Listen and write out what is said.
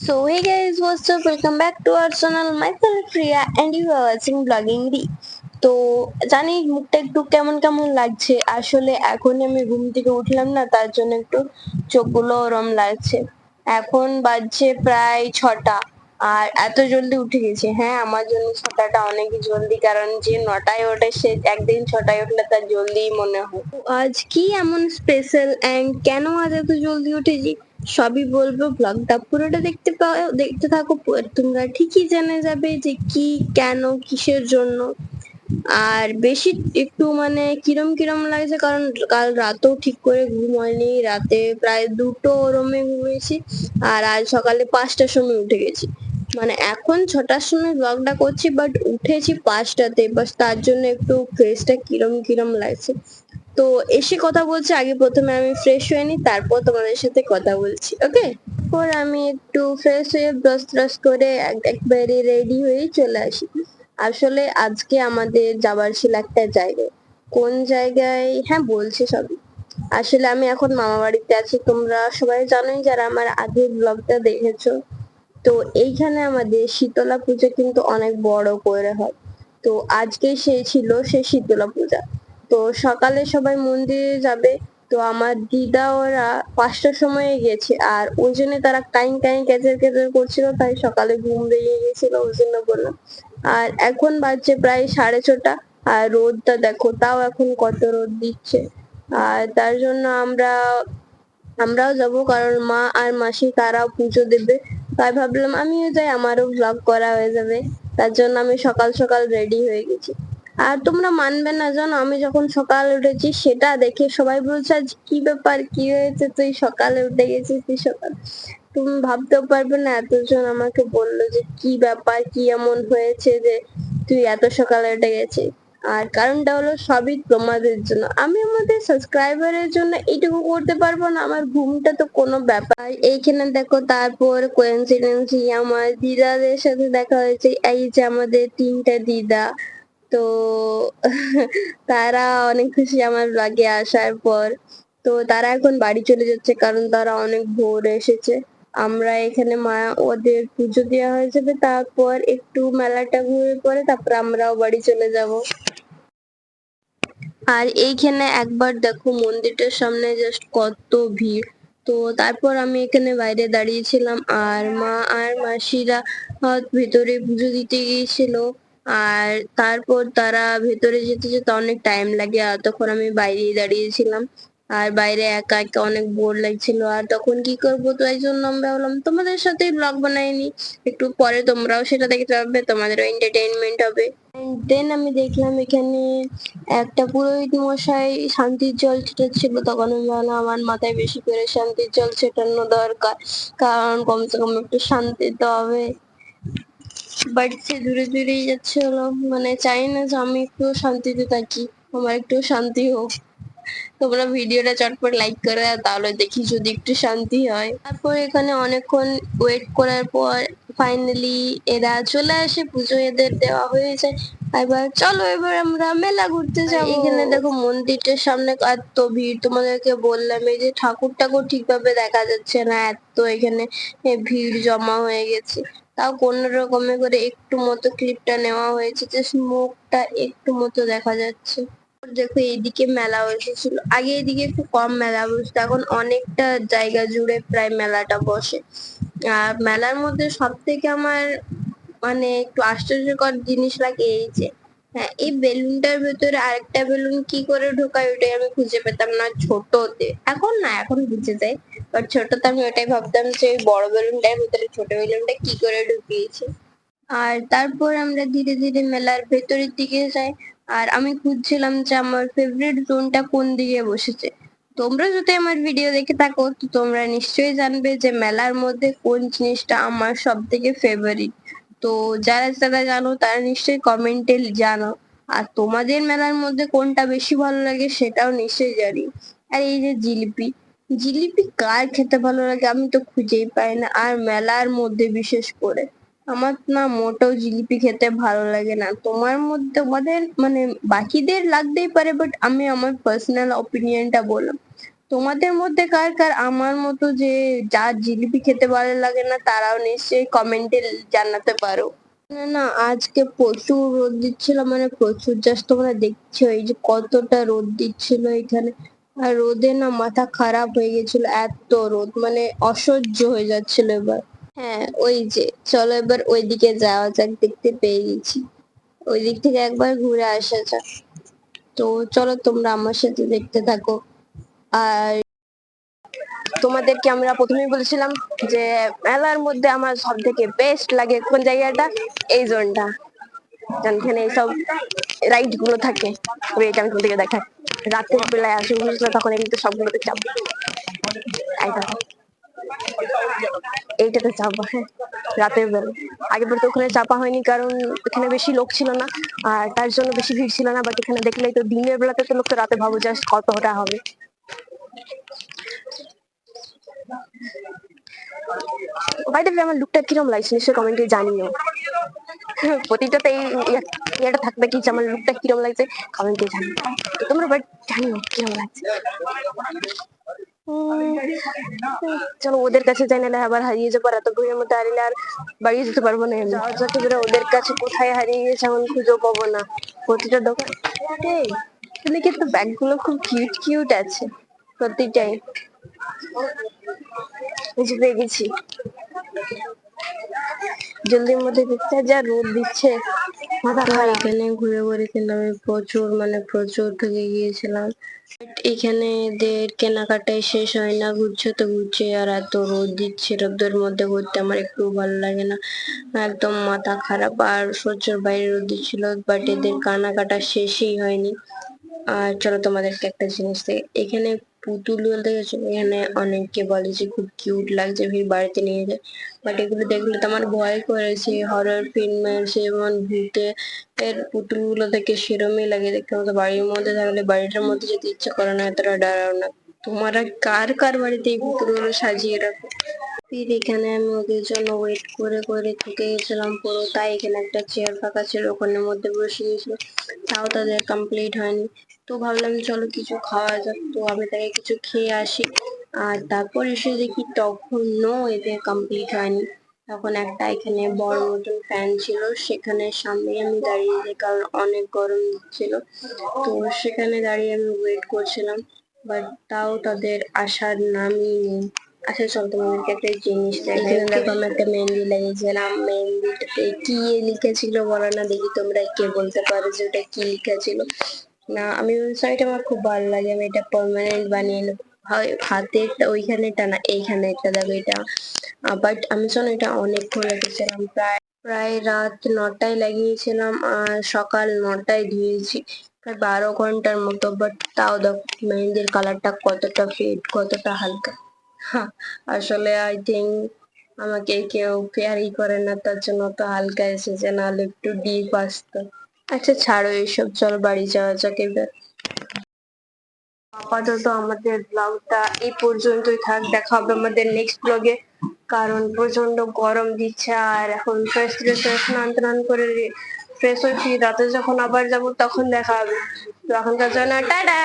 So hey guys, what's up? Welcome back to our channel. Myself Priya and you are watching Vlogging D. তো জানি মুখটা একটু কেমন কেমন লাগছে আসলে এখনই আমি ঘুম থেকে উঠলাম না তার জন্য একটু চোখগুলো ওরম লাগছে এখন বাজছে প্রায় ছটা আর এত জলদি উঠে গেছি হ্যাঁ আমার জন্য ছটাটা অনেক জলদি কারণ যে নটায় ওঠে সে একদিন ছটায় উঠলে তার জলদি মনে হয় আজ কি এমন স্পেশাল এন্ড কেন আজ এত জলদি উঠেছি সবই বলব ব্লগটা পুরোটা দেখতে পাও, দেখতে থাকো তোমরা ঠিকই জেনে যাবে যে কি, কেন, কিসের জন্য। আর বেশি একটু মানে কিরম কিরম লাগছে, কারণ কাল রাতেও ঠিক করে ঘুম হয়নি, রাতে প্রায় দুটো ওরমে ঘুমিয়েছি, আর আজ সকালে পাঁচটার সময় উঠে গেছি। মানে এখন ছটার সময় ব্লগটা করছি বাট উঠেছি পাঁচটাতে বাস তার জন্য একটু ফেসটা কিরম কিরম লাগছে। তো এসে কথা বলছি, আগে প্রথমে আমি ফ্রেশ হয়ে নিই তারপর তোমাদের সাথে কথা বলছি ওকে পর আমি একটু ফ্রেশ হয়ে ব্রাশ ট্রাশ করে এক- একবারে রেডি হয়ে চলে আসি। আসলে আজকে আমাদের যাবার ছিল একটা জায়গায় কোন জায়গায়? হ্যাঁ বলছি সবই। আসলে আমি এখন মামা বাড়িতে আছি, তোমরা সবাই জানোই যারা আমার আগের ব্লগটা দেখেছ। তো এইখানে আমাদের শীতলা পূজা কিন্তু অনেক বড় করে হয়। তো আজকে সেই ছিল সেই শীতলা পূজা। তো সকালে সবাই মন্দিরে যাবে। তো আমার দিদা ওরা পাঁচটার সময় গেছে আর ওই জন্য তারা টাইম টাইম কেচের কেচের করছিল, তাই সকালে ঘুম ভেঙে গেছিল ওই জন্য বললাম। আর এখন বাজছে প্রায় সাড়ে ছটা আর রোদটা দেখো, তাও এখন কত রোদ দিচ্ছে। আর তার জন্য আমরা, আমরাও যাব কারণ মা আর মাসি তারাও পুজো দেবে। তাই ভাবলাম আমিও যাই, আমারও ব্লগ করা হয়ে যাবে। তার জন্য আমি সকাল সকাল রেডি হয়ে গেছি। আর তোমরা মানবে না, জানো? আমি যখন সকালে উঠেছি, সেটা দেখে সবাই বলছে, আজ কি ব্যাপার? কি হয়েছে? তুই সকালে উঠে গেছিস, তুই সকাল তুমি ভাবতেও পারবে না, এতজন আমাকে বলল যে, কি ব্যাপার? কি এমন হয়েছে যে তুই এত সকালে উঠে গেছিস? আর কারণটা হলো, সবই তোমাদের জন্য। আমি আমাদের সাবস্ক্রাইবারের জন্য এইটুকু করতে পারব না, আমার ঘুমটা তো কোনো ব্যাপার। এইখানে দেখো, তারপর কোয়েন্সিডেন্সি আমার দিদাদের সাথে দেখা হয়েছে। এই যে আমাদের তিনটা দিদা। তো তারা অনেক খুশি আমার ব্লগে আসার পর, তো তারা এখন বাড়ি চলে যাচ্ছে কারণ তারা অনেক ভোর এসেছে। আমরা এখানে মা, ওদের পুজো দেওয়া হয়ে যাবে, তারপর একটু মেলাটা ঘুরে পরে তারপর আমরাও বাড়ি চলে যাব। আর এইখানে একবার দেখো মন্দিরটার সামনে জাস্ট কত ভিড়। তো তারপর আমি এখানে বাইরে দাঁড়িয়েছিলাম আর মা আর মাসিরা ভিতরে পুজো দিতে গিয়েছিল। আর তারপর তারা ভেতরে যেতে যেতে অনেক টাইম লাগে, আর তখন আমি বাইরেই দাঁড়িয়েছিলাম। আর বাইরে একা একা অনেক বোর লাগছিল। আর তখন কি করব তো এই জন্য আমরা ভাবলাম, তোমাদের সাথে ব্লগ বানাইনি একটু পরে তোমরাও সেটা দেখতে পাবে, তোমাদেরও এন্টারটেইনমেন্ট হবে। দেন আমি দেখলাম এখানে একটা পুরোহিত মশাই শান্তির জল ছিটাচ্ছিল। তখন আমি ভাবলাম, আমার মাথায় বেশি করে শান্তির জল ছেটানো দরকার। কারণ কমসে কম একটু শান্তি তো হবে। সে দূরে দূরেই যাচ্ছে হলো মানে চাই না যে আমি একটু শান্তিতে থাকি আমার একটু শান্তি হোক। তোমরা ভিডিওটা চটপট লাইক করে তাহলে দেখি যদি একটু শান্তি হয়। তারপর এখানে অনেকক্ষণ ওয়েট করার পর ফাইনালি এরা চলে আসে পুজো এদের দেওয়া হয়ে যায় এবার চলো এবার আমরা মেলা ঘুরতে যাব। এখানে দেখো মন্দিরটার সামনে এত ভিড় তোমাদেরকে বললাম এই যে ঠাকুর ঠাকুর ঠিকভাবে দেখা যাচ্ছে না এত এখানে ভিড় জমা হয়ে গেছে। তাও কোনো রকমে করে একটু মতো ক্লিপটা নেওয়া হয়েছে যে মুখটা একটু মতো দেখা যাচ্ছে। দেখো এইদিকে মেলা বসেছিল। আগে এদিকে একটু কম মেলা বসতো, এখন অনেকটা জায়গা জুড়ে প্রায় মেলাটা বসে। আর মেলার মধ্যে সব থেকে আমার মানে একটু আশ্চর্যকর জিনিস লাগে এই যে হ্যাঁ এই বেলুনটার ভেতরে আরেকটা বেলুন কি করে ঢোকায় ওটাই আমি খুঁজে পেতাম না ছোটতে। এখন না, এখন বুঝে যাই বাট ছোটতে আমি ওটাই ভাবতাম যে বড় বেলুনটার ভিতরে, ছোট বেলুনটা কি করে ঢুকিয়েছে? আর তারপর আমরা ধীরে ধীরে মেলার ভেতরের দিকে যাই। আর আমি খুঁজছিলাম যে আমার ফেভারিট জোনটা কোন দিকে বসেছে। তোমরা যদি আমার ভিডিও দেখে থাকো, তো তোমরা নিশ্চয়ই জানবে যে মেলার মধ্যে কোন জিনিসটা আমার সব থেকে ফেভারিট তো যারা যারা জানো, তারা নিশ্চয়ই কমেন্টে জানো। আর তোমাদের মেলার মধ্যে কোনটা বেশি ভালো লাগে, সেটাও নিশ্চয়ই জানি। আর এই যে জিলিপি জিলিপি কার খেতে ভালো লাগে আমি তো খুঁজেই পাই না। আর মেলার মধ্যে বিশেষ করে। আমার না মোটেও জিলিপি খেতে ভালো লাগে না। তোমার মধ্যে, তোমাদের মানে বাকিদের লাগতেই পারে বাট আমি আমার পার্সোনাল অপিনিয়নটা বললাম। তোমাদের মধ্যে কার কার? আমার মতো যে যার জিলিপি খেতে ভালো লাগে না, তারাও নিশ্চয়ই কমেন্টে জানাতে পারো। না না, আজকে প্রচুর রোদ দিচ্ছিল মানে প্রচুর জাস্ট তোমরা দেখছ এই যে কতটা রোদ দিচ্ছিল এখানে। আর রোদে না মাথা খারাপ হয়ে গেছিল, এত রোদ মানে অসহ্য হয়ে যাচ্ছিল এবার। হ্যাঁ ওই যে, চলো এবার ওইদিকে যাওয়া যাক, দেখতে পেয়ে গেছি। ওই দিক থেকে একবার ঘুরে আসা যাক। তো চলো তোমরা আমার সাথে দেখতে থাকো। আর তোমাদেরকে আমরা প্রথমেই বলেছিলাম যে, মেলার মধ্যে আমার সব থেকে বেস্ট লাগে কোন জায়গাটা? এই জোনটা যেখানে সব রাইডগুলো থাকে। আমি তোমাদেরকে দেখাই। রাতের বেলায় আসে বুঝলে তখন কিন্তু সবগুলোতে চাপ এইটাতে চাপা হ্যাঁ রাতের বেলা আগে পরে তো ওখানে চাপা হয়নি, কারণ এখানে বেশি লোক ছিল না, আর তার জন্য বেশি ভিড় ছিল না বাট এখানে দেখলেই তো দিনের বেলাতে তো লোক তো রাতে ভাবো জাস্ট কতটা হবে। বাই দ্য আমার লুকটা কিরম লাগছে, নিশ্চয়ই কমেন্টে জানিও। প্রতিটাতে ইয়ে- থাকবে কি আমার লুকটা কীরকম লাগছে কমেন্টে জানিও। তো তোমরা বাট জানিও কীরকম লাগছে। চলো ওদের কাছে যাই না আবার হারিয়ে যাব এত ভিড়ের মধ্যে হারিলে আর বাড়িয়ে যেতে পারব না ওদের কাছে কোথায় হারিয়ে গেছে এখন খুঁজেও পাবো না। প্রতিটা দোকান এখানে কিন্তু ব্যাগগুলো খুব কিউট কিউট আছে প্রতিটাই। যে পেয়ে গেছি জলদির মধ্যে দেখতে যা রোদ দিচ্ছে। এখানে ঘুরে ঘুরে কিন্তু আমি প্রচুর মানে প্রচুর ঠকে গিয়েছিলাম। এখানে এদের কেনাকাটাই শেষ হয় না ঘুরছে তো ঘুরছে আর এত রোদ দিচ্ছে রোদের মধ্যে ঘুরতে আমার একটু ভালো লাগে না। একদম মাথা খারাপ আর সহ্যের বাইরে রোদ দিচ্ছিল বাট এদের কেনাকাটা শেষই হয়নি। আর চলো তোমাদেরকে একটা জিনিস দেখ এখানে পুতুল বলতে গেছে এখানে অনেককে বলে যে খুব কিউট লাগছে ভি বাড়িতে নিয়ে যায়। বাট এগুলো দেখলে তো আমার ভয় করেছে হরর ফিল্মের যেমন ভূতে এর পুতুলগুলো দেখে সেরমই লাগে দেখতে। মতো বাড়ির মধ্যে থাকলে বাড়িটার মধ্যে যেতে ইচ্ছে করে না এতটা ডরাও না। তোমরা কার কার বাড়িতে এই পুতুলগুলো সাজিয়ে রাখো? ফির এখানে আমি ওদের জন্য ওয়েট করে করে থেকে গেছিলাম পুরো। তাই এখানে একটা চেয়ার ফাঁকা ছিল, ওখানের মধ্যে বসে গেছিল। তাও তাদের কমপ্লিট হয়নি। তো ভাবলাম চলো কিছু খাওয়া যাক। তো আমি তাকে কিছু খেয়ে আসি। আর তারপর এসে দেখি তখনও এদের কমপ্লিট হয়নি। তখন একটা এখানে বড় মতন ফ্যান ছিল। সেখানে সামনে আমি দাঁড়িয়ে কারণ অনেক গরম ছিল। তো সেখানে দাঁড়িয়ে আমি ওয়েট করছিলাম। বাট তাও তাদের আসার নামই নেই। আচ্ছা চল তোমাদেরকে একটা জিনিস দেখো আমি একটা মেহেন্দি লাগিয়েছিলাম মেহেন্দিটাতে কি লিখেছিল বলো না দেখি তোমরা কে বলতে পারো যে ওটা কি লিখেছিল। না আমি শাড়িটা আমার খুব ভালো লাগে। আমি এটা পার্মানেন্ট বানিয়ে নেব। হয় হাতেরটা ওইখানেটা না এইখানেরটা দেখো এটা। বাট আমি শোনো এটা অনেকক্ষণ রেখেছিলাম প্রায় প্রায় রাত নটায় লাগিয়েছিলাম। আর সকাল নটায় ধুয়েছি প্রায় বারো ঘণ্টার মতো বাট তাও দেখো মেহেন্দির কালারটা কতটা ফেড কতটা হালকা। আসলে আই থিঙ্ক আমাকে কেউ কেয়ারই করে না, তার জন্য তো হালকা এসেছে, নাহলে একটু ডিপ আসতো। আচ্ছা ছাড়ো এইসব চল বাড়ি যাওয়া যাক এবার। আপাতত আমাদের ব্লগটা এই পর্যন্তই থাক, দেখা হবে আমাদের নেক্সট ব্লগে কারণ প্রচণ্ড গরম দিচ্ছে, আর এখন ফ্রেশ ফ্রেশ স্নান টান করে ফ্রেশ হয়েছি রাতে যখন আবার যাব, তখন দেখা হবে। তো এখনকার জন্য টাটা!